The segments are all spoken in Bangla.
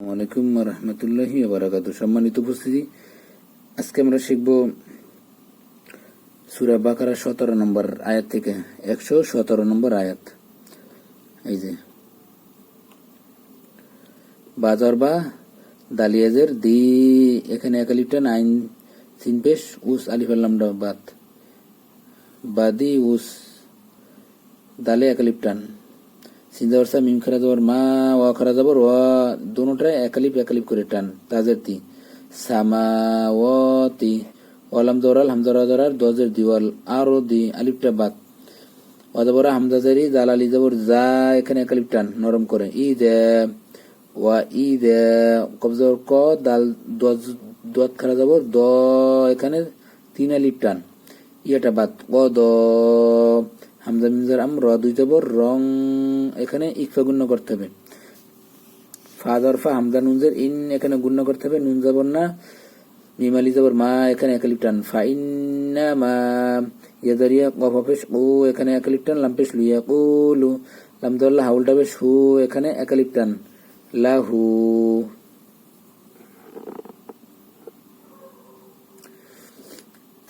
আলাইকুম রহমতুল্লাহি বারাকাত সম্মানিত উপস্থিতি, আজকে আমরা শিখব সুরা বাকারা সতেরো নম্বর আয়াত থেকে একশো সতেরো নম্বর আয়াত। এই যে, বাজার বা দালিয়াজের দি, এখানে একালিপটান আইন সিনপেশ উস, আলিফ আল্লামডা বাদ। বাদি, উস, দালে একালিপটান সিন্দাওয়ারসা মিম খারা যাবার মা ওয়া খারা যাবার ওয়া দোনোটাই একালিপ একালিপ করে টান, তাজের তি। সামাওয়াতি ওয়ালাম দৌরাল হামদারা দরার দজের দিওয়াল, আরও দি, আলিপটা বাদ। অদবরা হামদাজারি জাল আলি যাবর যা এখানে একালিপ টান, নরম করে। ই দে ওয়া ই দে কবজর ক, দাল, দজ দত খারা যাবর দ এখানে তিন আলিপ টান। ইয়েটা বাদ। ও দ হামজা মিমজার আম, র দুই জবর রং এখানে ইকফা গুণ্য করতে হবে। ফা দরফা হামজা নুনজের ইন এখানে গুণ্য করতে হবে। নুন জবর না মিমালি জবর মা এখানে একালিপ টান। ফা ইন্না মা ইয়াদারিয়া কফ ও এখানে একালিপ টান। লাম্পেশ লুইয়া কুলু লামদুল্লাহ হাউলটা বেশ হু এখানে একালিপ টান। লাহু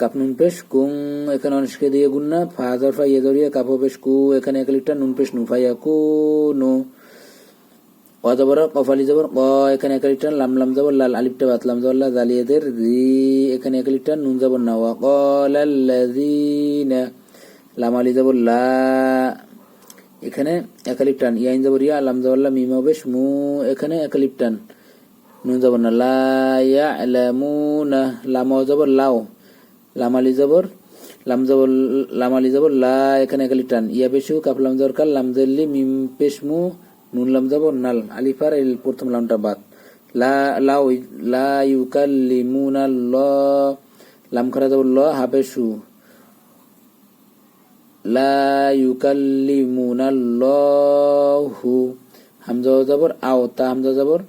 কাপ নুন পেশ, কুং এখানে অনিষ্কে দিয়ে গুন্না ফাজার ফা ইয়ে দরিয়া কাপো পেশ, কু এখানে এক লিটার নুন পেশ নু ফাইয়া কু নু। অজবর কফালি জবর ক এখানে এক লিটার লাম লাম জবর, লাল আলিপটা বাতলাম জবর লা জালিয়াদের জি এখানে এক লিটার নুন জবর না, ওয়া কলাল্লাযিনা লাম আলি জবর, লা। এখানে একালিপ টান ইয়াইন জবর, ইয়া, লাম জবর, লা, মিম বেশ মু, এখানে একালিপ টান নুন জবর না, লা ইয়ালামুনা লাম জবর, লাও। লামালি জবর, লাম জবর লামালি জবর, লা এখানে একালি টান। ইয়া পেশু কাপলাম জবর কাল, লাম জল্লি, মিম পেশমু নুন লাম জবর, নাল আলিফার এল, প্রথম লামটা বাদ। লা লাউ লা ইউকাল্লিমুনা ল, লাম খারা জবর ল হাফেশু লা ইউকাল্লিমুনা লহু হামজা জবর, আও, তা হামজা জবর,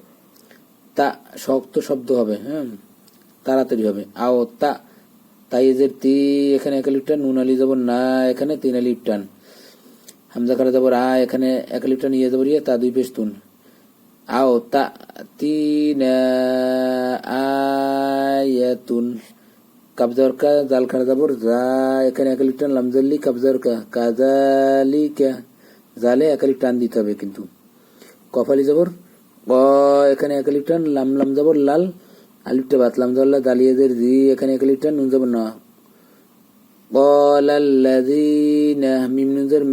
তা শক্ত শব্দ হবে হ্যাঁ তাড়াতাড়ি হবে। আও, তা তাই এদের তি এখানে এক টান নুন আলি যাবর না, এখানে তিন টান হামজা খারা যাবর আ, এখানে একালিপ টান ইয়ে যাবর ইয়ে তা দুই পেশ তুন। আও, তা, তিন আয়াতুন কাবজার কা জাল খারা যাবর যা এখানে একালিপ টান লামজাল্লি কাবজার কা কাজালি কা জালে একালিপ টান দিতে হবে কিন্তু। কফালি যাবর এখানে একালিপ টান লাম লাম যাবর লাল। আলিফটা বাতলাম জল্লা দালিয়াদের জি এখানে এক লিটার নুন যাব না। কলাল্লাযীনা মিম নুনজের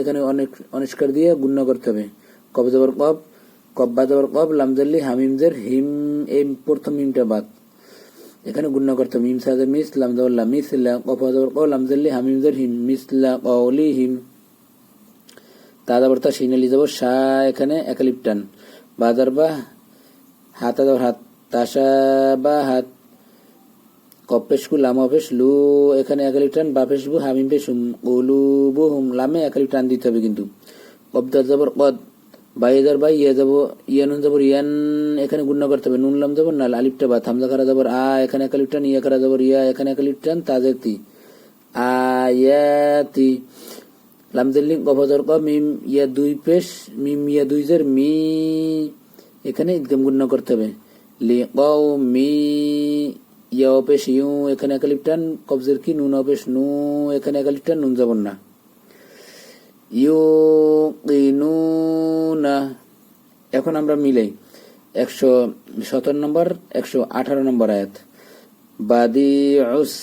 এখানে অনেক অনিষ্কার দিয়ে গুণ্য করতে হবে। কব জবর কব কব বা জবর কব লামজাল্লি হামিমজের হিম, এই প্রথম মিমটা বাদ। এখানে গুণ্য করতে হবে, মিম সাজের মিস, লাম জবর লা মিস, লা কফ জবর কব লামজাল্লি হামিমজের হিম, মিস, লা কওলি হিম। তা জবর তা শিনালি জবর শাহ এখানে একালিপটান বাজার বা হাতা জবর হাত তাসাবাহাত কপেশকু লাম অফেস লু, এখানে একালি টান বাফেস বু, হামিম পেশুম উলু বু হুম, লামে একালি টান দিতে হবে কিন্তু। কবদার যাবর কদ বাইজার বাই, ইয়া যাব ইয়ানুন যাবর ইয়ান এখানে গুণ্য করতে হবে। নুন লাম যাবর নাল আলিপটা বা, থামজা করা যাবর আ, এখানে একালি টান ইয়া করা যাবর ইয়া, এখানে একালি টান তাজের তি। আয়াতি লামজেল্লি গফজর ক মিম, ইয়া দুই পেশ, মিম, ইয়া দুই জের, মি। এখানে ইদগাম গুণ্য করতে হবে। লিকৌমি ইয়া অপেশ ইউ এখানে একালিপ টান কবজের কি নুন অপেশ নু এখানে একালিপ টান নুন যাবন না ইউ কিনুনা এখন আমরা মিলাই একশো সতেরো নম্বর একশো আঠারো নম্বর আয়াত বাদি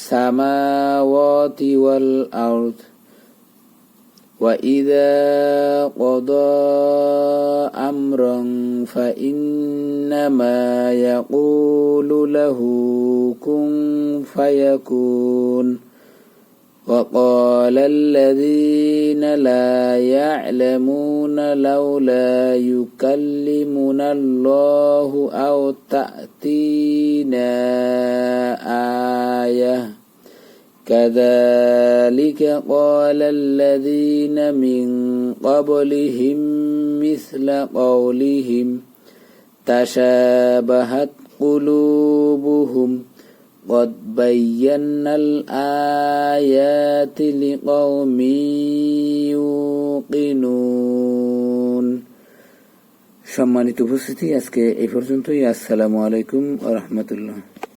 সামাওয়াতি ওয়াল আরদ وإذا قضى أمرا فإنما يقول له كن فيكون وقال الذين لا يعلمون لولا يكلمنا الله أو تأتينا آية كذلك قال الذين من قبلهم مثل قولهم تشابهت قلوبهم قد بينا الآيات لقوم يوقنون সম্মানিত উপস্থিতি আজকে এই পর্যন্তই আসসালামু আলাইকুম রহমতুল্লাহ